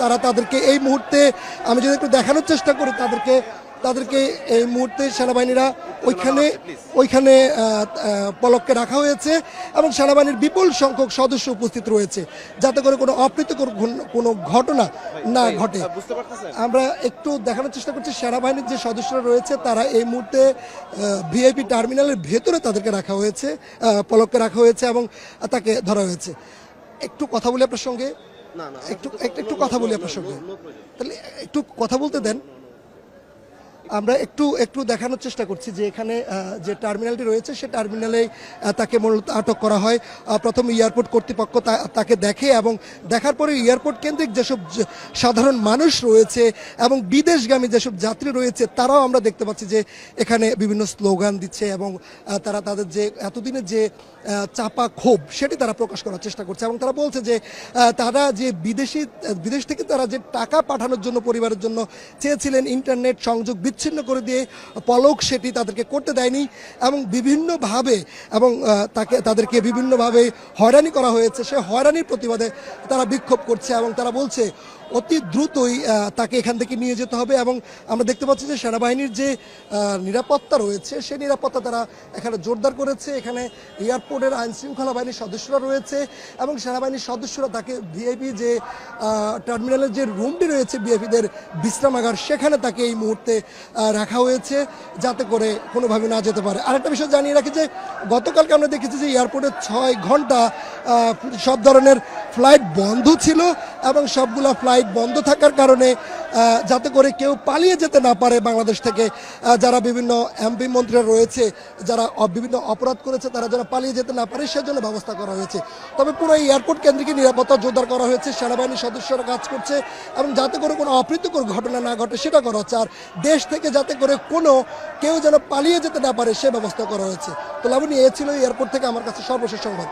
তারা তাদেরকে এই মুহূর্তে আমি যদি একটু দেখানোর চেষ্টা করি তাদেরকে তাদেরকে এই মুহূর্তে সেনাবাহিনীরা ওইখানে ওইখানে পলককে রাখা হয়েছে এবং সেনাবাহিনীর বিপুল সংখ্যক সদস্য উপস্থিত রয়েছে। যাতে করে কোনো অপ্রীতিকর কোনো ঘটনা না ঘটে। আমরা একটু দেখানোর চেষ্টা করছি সেনাবাহিনীর যে সদস্যরা রয়েছে তারা এই মুহূর্তে ভিআইপি টার্মিনালের ভেতরে তাদেরকে রাখা হয়েছে পলককে রাখা হয়েছে এবং তাকে ধরা হয়েছে। একটু কথা বলি আপনার সঙ্গে? একটু- একটু কথা বলি আপনার সঙ্গে। তাহলে একটু কথা বলতে দেন। আমরা একটু একটু দেখানোর চেষ্টা করছি যে এখানে যে টার্মিনালটি রয়েছে, সে টার্মিনালে তাকে মূলত আটক করা হয়। প্রথম এয়ারপোর্ট কর্তৃপক্ষ তাকে দেখে এবং দেখার পরে এয়ারপোর্ট কেন্দ্রিক যেসব সাধারণ মানুষ রয়েছে এবং বিদেশগামী যেসব যাত্রী রয়েছে, তারাও আমরা দেখতে পাচ্ছি যে এখানে বিভিন্ন স্লোগান দিচ্ছে এবং তারা তাদের যে, এতদিনের যে চাপা ক্ষোভ, সেটি তারা প্রকাশ করার চেষ্টা করছে এবং তারা বলছে যে তারা যে বিদেশি, বিদেশ থেকে তারা যে টাকা পাঠানোর জন্য পরিবারের জন্য চেয়েছিলেন, ইন্টারনেট সংযোগ বিচ্ছিন্ন করে দিয়ে পলক সেটি তাদেরকে করতে দেয়নি এবং বিভিন্নভাবে এবং তাকে, তাদেরকে বিভিন্নভাবে হয়রানি করা হয়েছে। সে হয়রানির প্রতিবাদে তারা বিক্ষোভ করছে এবং তারা বলছে অতি দ্রুতই তাকে এখান থেকে নিয়ে যেতে হবে এবং আমরা দেখতে পাচ্ছি যে সেনাবাহিনীর যে নিরাপত্তা রয়েছে সেই নিরাপত্তা তারা এখানে জোরদার করেছে। এখানে এয়ারপোর্টের আইন শৃঙ্খলা বাহিনীর সদস্যরা রয়েছে এবং সেনাবাহিনীর সদস্যরা তাকে ভিআইপি যে টার্মিনালের যে রুমটি রয়েছে ভিআইপিদের বিশ্রামাগার, সেখানে তাকে এই মুহূর্তে রাখা হয়েছে যাতে করে কোনোভাবে না যেতে পারে। আরেকটা বিষয় জানিয়ে রাখি যে, গতকালকে আমরা দেখেছি যে এয়ারপোর্টে ছয় ঘণ্টা সব ধরনের ফ্লাইট বন্ধ ছিল এবং সবগুলা ফ্লাইট বন্ধ থাকার কারণে যাতে করে কেউ পালিয়ে যেতে না পারে বাংলাদেশ থেকে। যারা বিভিন্ন এমপি মন্ত্রীরা রয়েছে, যারা বিভিন্ন অপরাধ করেছে, তারা যারা পালিয়ে যেতে না পারে, সেজন্য ব্যবস্থা করা হয়েছে। তবে পুরো এয়ারপোর্ট কেন্দ্রিক নিরাপত্তা জোরদার করা হয়েছে সেনাবাহিনীর সদস্যরা কাজ করছে, এবং যাতে করে কোনো অপ্রীতিকর ঘটনা না ঘটে, সেটা করা হচ্ছে। আর দেশ থেকে যাতে করে কোনো কেউ যেন পালিয়ে যেতে না পারে, সে ব্যবস্থা করা হয়েছে। তো লাবণী, এ ছিল এয়ারপোর্ট থেকে আমার কাছে সর্বশেষ সংবাদ।